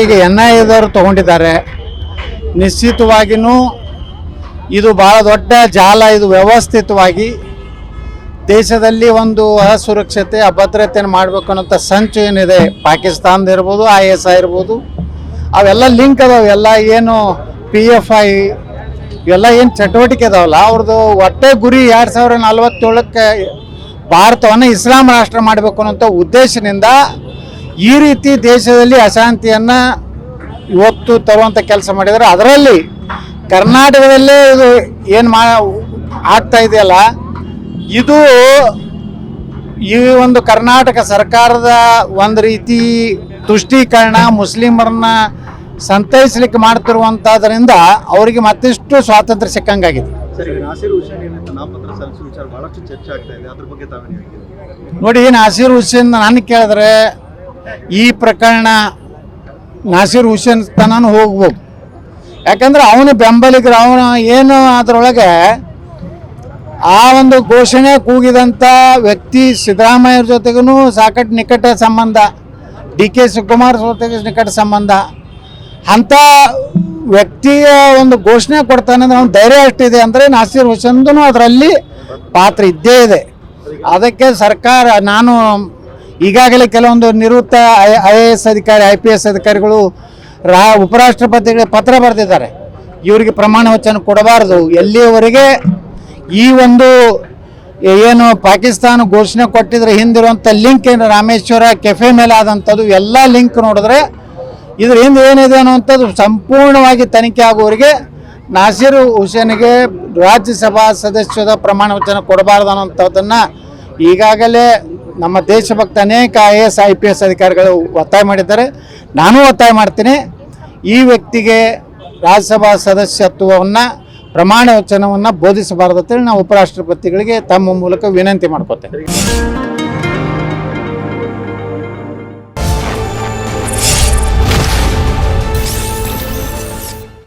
ಈಗ N I ಎದವರು ತಗೊಂಡಿದ್ದಾರೆ. ನಿಶ್ಚಿತವಾಗಿನೂ ಇದು ಬಹಳ ದೊಡ್ಡ ಜಾಲ, ಇದು ವ್ಯವಸ್ಥಿತವಾಗಿ ದೇಶದಲ್ಲಿ ಒಂದು ಅಸುರಕ್ಷತೆ ಅಭದ್ರತೆಯನ್ನು ಮಾಡಬೇಕು ಅನ್ನೋಂಥ ಸಂಚು ಏನಿದೆ, ಪಾಕಿಸ್ತಾನದ ಇರ್ಬೋದು ಐ ಎಸ್ ಐ ಇರ್ಬೋದು, ಅವೆಲ್ಲ ಲಿಂಕ್ ಅದಾವೆ, ಎಲ್ಲ ಏನು ಪಿ ಎಫ್ ಐ ಇವೆಲ್ಲ ಏನು ಚಟುವಟಿಕೆ ಅದಾವಲ್ಲ, ಅವ್ರದ್ದು ಒಟ್ಟೆ ಗುರಿ ಎರಡು ಸಾವಿರ ನಲವತ್ತೇಳಕ್ಕೆ ಭಾರತವನ್ನು ಇಸ್ಲಾಂ ರಾಷ್ಟ್ರ ಮಾಡಬೇಕು ಅನ್ನೋಂಥ ಉದ್ದೇಶದಿಂದ ಈ ರೀತಿ ದೇಶದಲ್ಲಿ ಅಶಾಂತಿಯನ್ನು ಒತ್ತು ತರುವಂಥ ಕೆಲಸ ಮಾಡಿದರೆ ಅದರಲ್ಲಿ ಕರ್ನಾಟಕದಲ್ಲೇ ಇದು ಏನು ಮಾ ಆಗ್ತಾ ಇದೆಯಲ್ಲ ಇದು ಈ ಒಂದು ಕರ್ನಾಟಕ ಸರ್ಕಾರದ ಒಂದು ರೀತಿ ತುಷ್ಟೀಕರಣ ಮುಸ್ಲಿಮರನ್ನ ಸಂತೈಸಲಿಕ್ಕೆ ಮಾಡ್ತಿರುವಂಥದ್ರಿಂದ ಅವರಿಗೆ ಮತ್ತಿಷ್ಟು ಸ್ವಾತಂತ್ರ್ಯ ಸಿಕ್ಕಂಗಾಗಿದೆ. ನೋಡಿ ನಾಸೀರ್ ಹುಸೇನ್ ನಾನು ಕೇಳಿದ್ರೆ ಈ ಪ್ರಕರಣ ನಾಸಿರ್ ಹುಸೇನ್ ತನೂ ಹೋಗ್ಬೋದು. ಯಾಕಂದ್ರೆ ಅವನ ಬೆಂಬಲಿಗರು, ಅವನು ಏನು ಅದರೊಳಗೆ ಆ ಒಂದು ಘೋಷಣೆ ಕೂಗಿದಂಥ ವ್ಯಕ್ತಿ ಸಿದ್ದರಾಮಯ್ಯರ ಜೊತೆಗೂ ಸಾಕಷ್ಟು ನಿಕಟ ಸಂಬಂಧ, ಡಿ ಕೆ ಶಿವಕುಮಾರ್ ಜೊತೆಗೆ ನಿಕಟ ಸಂಬಂಧ. ಅಂಥ ವ್ಯಕ್ತಿಯ ಒಂದು ಘೋಷಣೆ ಕೊಡ್ತಾನೆ ಅಂದ್ರೆ ಅವ್ನ ಧೈರ್ಯ ಎಷ್ಟಿದೆ ಅಂದರೆ ನಾಸೀರ್ ಹುಸೇನ್ದು ಅದರಲ್ಲಿ ಪಾತ್ರ ಇದ್ದೇ ಇದೆ. ಅದಕ್ಕೆ ಸರ್ಕಾರ, ನಾನು ಈಗಾಗಲೇ ಕೆಲವೊಂದು ನಿವೃತ್ತ ಐ ಎ ಎಸ್ ಅಧಿಕಾರಿ, ಐ ಪಿ ಎಸ್ ಅಧಿಕಾರಿಗಳು ರಾ ಉಪರಾಷ್ಟ್ರಪತಿಗಳ ಪತ್ರ ಬರೆದಿದ್ದಾರೆ. ಇವರಿಗೆ ಪ್ರಮಾಣ ವಚನ ಕೊಡಬಾರದು. ಎಲ್ಲಿಯವರೆಗೆ ಈ ಒಂದು ಏನು ಪಾಕಿಸ್ತಾನ ಘೋಷಣೆ ಕೊಟ್ಟಿದ್ರೆ ಹಿಂದಿರುವಂಥ ಲಿಂಕ್ ಏನು ರಾಮೇಶ್ವರ ಕೆಫೆ ಮೇಲೆ ಆದಂಥದ್ದು, ಎಲ್ಲ ಲಿಂಕ್ ನೋಡಿದ್ರೆ ಇದ್ರ ಹಿಂದೆ ಏನಿದೆ ಅನ್ನುವಂಥದ್ದು ಸಂಪೂರ್ಣವಾಗಿ ತನಿಖೆ ಆಗುವವರಿಗೆ ನಾಸೀರ್ ಹುಸೇನ್ಗೆ ರಾಜ್ಯಸಭಾ ಸದಸ್ಯದ ಪ್ರಮಾಣ ವಚನ ಕೊಡಬಾರ್ದು ಅನ್ನೋಂಥದ್ದನ್ನು ಈಗಾಗಲೇ ನಮ್ಮ ದೇಶಭಕ್ತ ಅನೇಕ I S, I P S ಅಧಿಕಾರಿಗಳು ಒತ್ತಾಯ ಮಾಡಿದ್ದಾರೆ. ನಾನು ಒತ್ತಾಯ ಮಾಡ್ತೀನಿ. ಈ ವ್ಯಕ್ತಿಗೆ ರಾಜ್ಯಸಭಾ ಸದಸ್ಯತ್ವವನ್ನು, ಪ್ರಮಾಣ ವಚನವನ್ನು ಬೋಧಿಸಬಾರ್ದು ಅಂತೇಳಿ ನಾವು ಉಪರಾಷ್ಟ್ರಪತಿಗಳಿಗೆ ತಮ್ಮ ಮೂಲಕ ವಿನಂತಿ ಮಾಡ್ಕೋತೇನೆ.